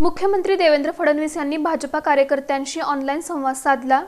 मुख्यमंत्री देवेंद्र फडणवीस यांनी भाजपा कार्यकर्त्यांशी ऑनलाईन संवाद साधला.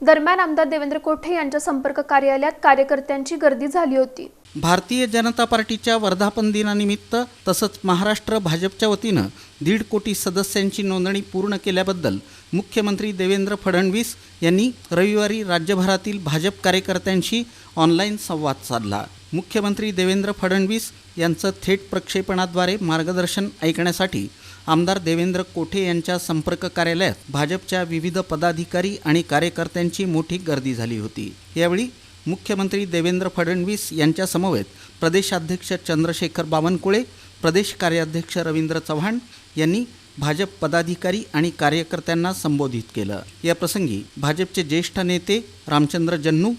दरम्यान आमदार देवेंद्र कोठे यांच्या संपर्क कार्यालयात कार्यकर्त्यांची गर्दी झाली होती. भारतीय जनता पार्टीच्या वर्धापन दिनानिमित्त तसंच महाराष्ट्र भाजपच्या वतीनं दीड कोटी सदस्यांची नोंदणी पूर्ण केल्याबद्दल मुख्यमंत्री देवेंद्र फडणवीस यांनी रविवारी राज्यभरातील भाजप कार्यकर्त्यांशी ऑनलाईन संवाद साधला. मुख्यमंत्री देवेंद्र फडणवीस यांचं थेट प्रक्षेपणाद्वारे मार्गदर्शन ऐकण्यासाठी आमदार देवेंद्र कोठे यांच्या संपर्क कार्यालयात भाजपच्या विविध पदाधिकारी आणि कार्यकर्त्यांची मोठी गर्दी झाली होती. यावेळी मुख्यमंत्री देवेंद्र फडणवीस यांच्यासमवेत प्रदेशाध्यक्ष चंद्रशेखर बावनकुळे प्रदेश कार्याध्यक्ष रवींद्र चव्हाण यांनी भाजप पदाधिकारी आणि कार्यकर्त्यांना संबोधित केलं. या प्रसंगी भाजपचे ज्येष्ठ नेते रामचंद्र जन्नू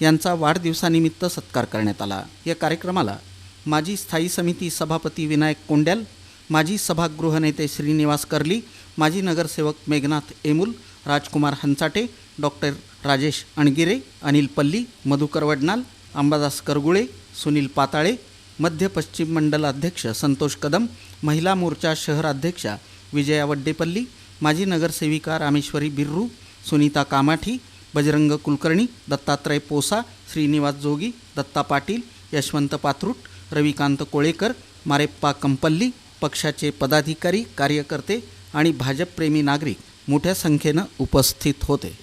यांचा वाढदिवसानिमित्त सत्कार करण्यात आला. या कार्यक्रमाला माजी स्थायी समिती सभापती विनायक कोंड्याल माजी सभागृह नेते श्रीनिवास कर्ली माजी नगरसेवक मेघनाथ एमुल राजकुमार हंचाटे डॉक्टर राजेश अणगिरे अनिल पल्ली मधुकर वडनाल अंबादास करगुळे सुनील पाताळे मध्य पश्चिम मंडल अध्यक्ष संतोष कदम महिला मोर्चा शहर अध्यक्षा विजया वड्डेपल्ली माजी नगरसेविका रामेश्वरी बिर्रू सुनीता कामाठी बजरंग कुलकर्णी दत्तात्रय पोसा श्रीनिवास जोगी दत्ता पाटील यशवंत पात्रूट रविकांत कोळेकर मारेप्पा कंपल्ली पक्षाचे पदाधिकारी कार्यकर्ते आणि भाजपप्रेमी नागरिक मोठ्या संख्येनं उपस्थित होते.